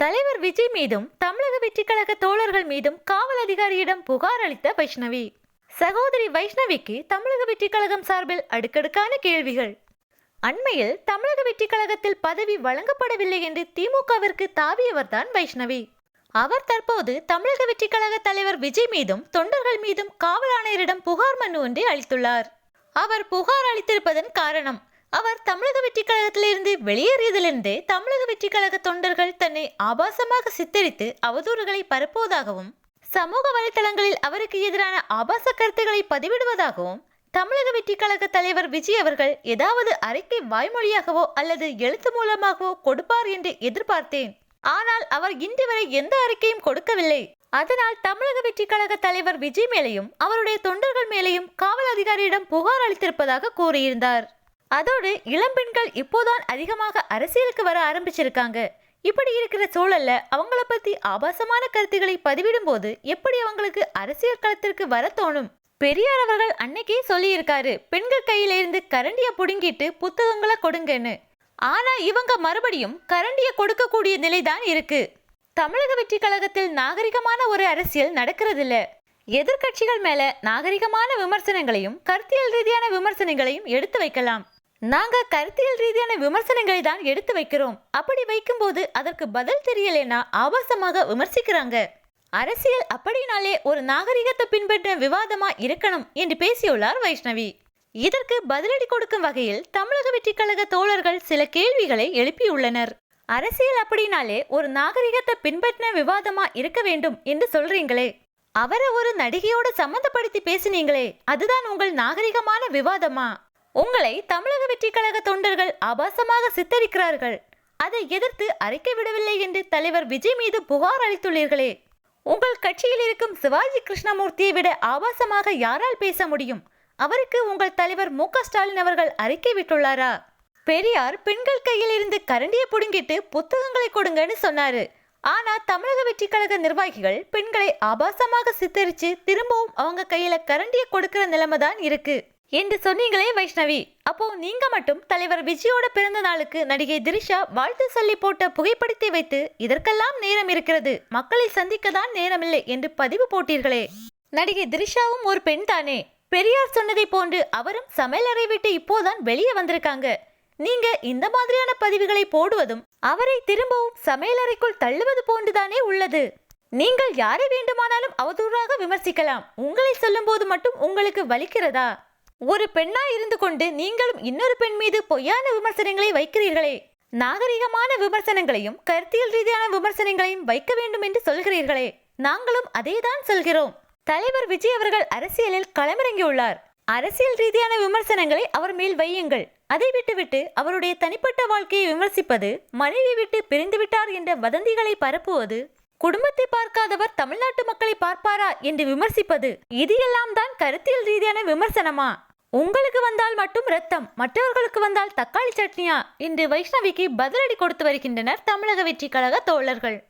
தலைவர் விஜய் மீதும் தமிழக வெற்றிக் கழக தோழர்கள் மீதும் காவல் அதிகாரியிடம் புகார் அளித்த வைஷ்ணவி. சகோதரி வைஷ்ணவிக்கு தமிழக வெற்றிக் கழகம் சார்பில் அடுக்கடுக்கான கேள்விகள். அண்மையில் தமிழக வெற்றிக் கழகத்தில் பதவி வழங்கப்படவில்லை என்று திமுகவிற்கு தாவியவர்தான் வைஷ்ணவி. அவர் தற்போது தமிழக வெற்றிக் கழக தலைவர் விஜய் மீதும் தொண்டர்கள் மீதும் காவல் ஆணையரிடம் புகார் மனு ஒன்றை அளித்துள்ளார். அவர் புகார் அளித்திருப்பதன் காரணம் அவர் தமிழக வெற்றிக் கழகத்திலிருந்து வெளியேறியதிலிருந்தே தமிழக வெற்றிக் கழக தொண்டர்கள் தன்னை ஆபாசமாக சித்தரித்து அவதூறுகளை பரப்புவதாகவும் சமூக வலைதளங்களில் அவருக்கு எதிரான ஆபாச கருத்துக்களை பதிவிடுவதாகவும் தமிழக வெற்றிக் கழக தலைவர் விஜய் அவர்கள் ஏதாவது அறிக்கை வாய்மொழியாகவோ அல்லது எழுத்து மூலமாகவோ கொடுப்பார் என்று எதிர்பார்த்தேன். ஆனால் அவர் இன்று வரை எந்த அறிக்கையும் கொடுக்கவில்லை. அதனால் தமிழக வெற்றிக் கழக தலைவர் விஜய் மேலையும் அவருடைய தொண்டர்கள் மேலேயும் காவல் அதிகாரியிடம் புகார் அளித்திருப்பதாக கூறியிருந்தார். அதோடு இளம்பெண்கள் இப்போதான் அதிகமாக அரசியலுக்கு வர ஆரம்பிச்சிருக்காங்க. இப்படி இருக்கிற சூழல்ல அவங்கள பத்தி ஆபாசமான கருத்துக்களை பதிவிடும் போது எப்படி அவங்களுக்கு அரசியல் களத்திற்கு வர தோணும்? பெரியார் அவர்கள் அன்னைக்கே சொல்லியிருக்காரு பெண்கள் கையில இருந்து கரண்டிய புடுங்கிட்டு புத்தகங்களை கொடுங்கன்னு. ஆனா இவங்க மறுபடியும் கரண்டிய கொடுக்கக்கூடிய நிலைதான் இருக்கு. தமிழக வெற்றி கழகத்தில் நாகரிகமான ஒரு அரசியல் நடக்கிறதில்ல. எதிர்க்கட்சிகள் மேல நாகரிகமான விமர்சனங்களையும் கருத்தியல் ரீதியான விமர்சனங்களையும் எடுத்து வைக்கலாம். நாங்க கருத்தியல் ரீதியான விமர்சனங்களை தான் எடுத்து வைக்கிறோம். அப்படி வைக்கும்போது அதற்கு பதில் தெரியலேனா ஆபாசமாக விமர்சிக்கிறாங்க. அரசியல் அப்படினாலே ஒரு நாகரிகத்தை பின்பற்ற விவாதமா இருக்கணும் என்று பேசியுள்ளார் வைஷ்ணவி. இதற்கு பதிலடி கொடுக்கும் வகையில் தமிழக வெற்றிக் கழக தோழர்கள் சில கேள்விகளை எழுப்பியுள்ளனர். அரசியல் அப்படினாலே ஒரு நாகரிகத்தை பின்பற்றின விவாதமா இருக்க வேண்டும் என்று சொல்றீங்களே. அவரை ஒரு நடிகையோட சம்மந்தப்படுத்தி பேசினீங்களே அதுதான் உங்கள் நாகரிகமான விவாதமா? உங்களை தமிழக வெற்றி கழக தொண்டர்கள் ஆபாசமாக சித்தரிக்கிறார்கள். அதை எதிர்த்து அறிக்கை விடவில்லை என்று தலைவர் விஜய் மீது புகார் அளித்துள்ளீர்களே. உங்கள் கட்சியில் இருக்கும் சிவாஜி கிருஷ்ணமூர்த்தியை விட ஆபாசமாக யாரால் பேச முடியும்? அவருக்கு உங்கள் தலைவர் மு ஸ்டாலின் அவர்கள் அறிக்கை விட்டுள்ளாரா? பெரியார் பெண்கள் கையில் இருந்து கரண்டியை புடுங்கிட்டு புத்தகங்களை கொடுங்கன்னு சொன்னாரு. ஆனா தமிழக வெற்றி கழக நிர்வாகிகள் பெண்களை ஆபாசமாக சித்தரிச்சு திரும்பவும் அவங்க கையில கரண்டியை கொடுக்கிற நிலைமை தான் இருக்கு. என்று சொன்னீங்களே வைஷ்ணவி. அப்போ நீங்க மட்டும் தலைவர் விஜயோட பிறந்த நாளுக்கு நடிகை திரிஷா வாழ்த்து சொல்லி போட்ட புகைப்படத்தை வைத்து இதற்கெல்லாம் நேரம் இருக்கிறது. மக்களை சந்திக்க தான் நேரமில்லை என்று பதிவு போட்டீர்களே. நடிகை திரிஷாவும் ஒரு பெண் தானே. பெரியார் சொன்னதை போன்று அவரும் சமையலறை விட்டு இப்போதான் வெளியே வந்திருக்காங்க. நீங்க இந்த மாதிரியான பதிவுகளை போடுவதும் அவரை திரும்பவும் சமையலறைக்குள் தள்ளுவது போன்றுதானே உள்ளது. நீங்கள் யாரை வேண்டுமானாலும் அவதூறாக விமர்சிக்கலாம். உங்களை சொல்லும்போது மட்டும் உங்களுக்கு வலிக்கிறதா? ஒரு பெண்ணா இருந்து கொண்டு நீங்களும் இன்னொரு பெண் மீது பொய்யான விமர்சனங்களை வைக்கிறீர்களே. நாகரிகமான விமர்சனங்களையும் கருத்தியல் ரீதியான விமர்சனங்களையும் வைக்க வேண்டும் என்று சொல்கிறீர்களே. நாங்களும் அதேதான் சொல்கிறோம். தலைவர் விஜய் அவர்கள் அரசியலில் களமிறங்கியுள்ளார். அரசியல் ரீதியான விமர்சனங்களை அவர் மேல் வையுங்கள். அதை விட்டுவிட்டு அவருடைய தனிப்பட்ட வாழ்க்கையை விமர்சிப்பது மனைவி விட்டு பிரிந்து விட்டார் என்ற வதந்திகளை பரப்புவது குடும்பத்தை பார்க்காதவர் தமிழ்நாட்டு மக்களை பார்ப்பாரா என்று விமர்சிப்பது இது எல்லாம் தான் கருத்தியல் ரீதியான விமர்சனமா? உங்களுக்கு வந்தால் மட்டும் ரத்தம் மற்றவர்களுக்கு வந்தால் தக்காளி சட்னியா? என்று வைஷ்ணவிக்கு பதிலடி கொடுத்து வருகின்றனர் தமிழக வெற்றி கழக தோழர்கள்.